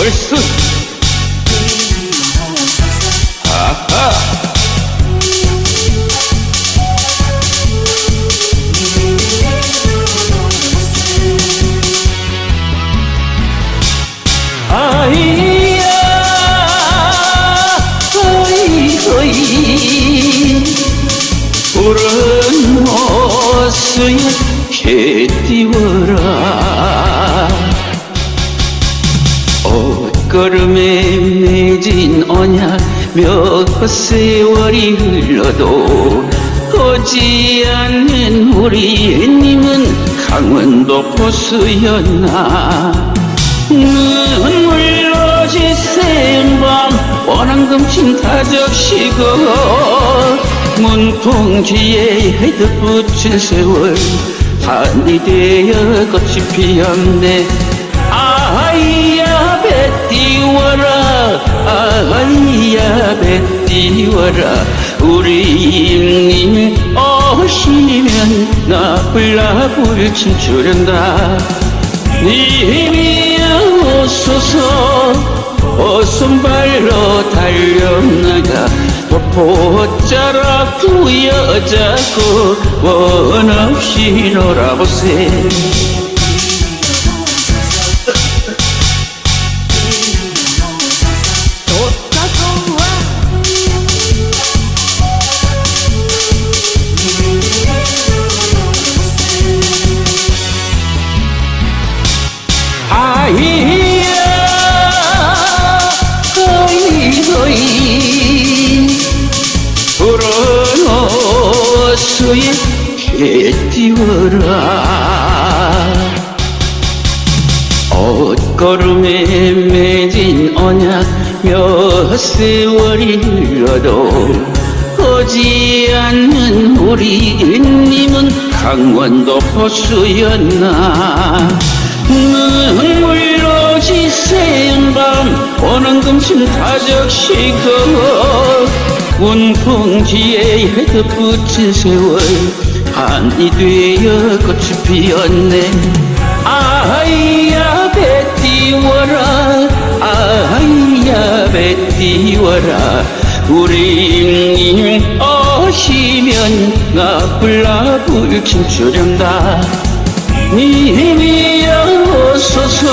얼쑤 아하. 아이야 어이 어이. 푸른 호수에 개 띄워 옷걸음에 맺은 언약 몇 세월이 흘러도 오지 않는 우리 애님은 강원도 포수였나? 눈물로 지새운 밤 원앙금친 다적시고 문풍지에 헤드 붙인 세월 한이 되어 꽃이 피었네 아이야 배 띄워라 우리 임님 오시면 나 불나불 춤추련다 님이 오소서 오손발로 달려나가 포자라 부여자고 원 없이 놀아보세 호수에 개 띄워라. 옷걸음에 맺은 언약 몇 세월이 흘러도 오지 않는 우리 님은 강원도 포수였나. 눈물로 지새운 밤 오는 금신 다적시고 문풍지에 헤드 붙인 세월 한이 되어 꽃이 피었네. 아이야 배 띄워라. 아이야 배 띄워라. 우리 님 오시면 나불나불 춤추련다. 님이 오소서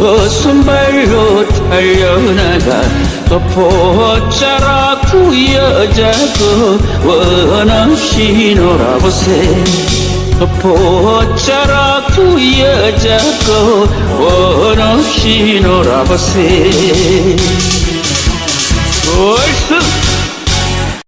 어선 발로 달려나가 덮어자라 구여자고 원없이 놀아보세. 덮어자라 구여자고 원없이 놀아보세. 얼쑤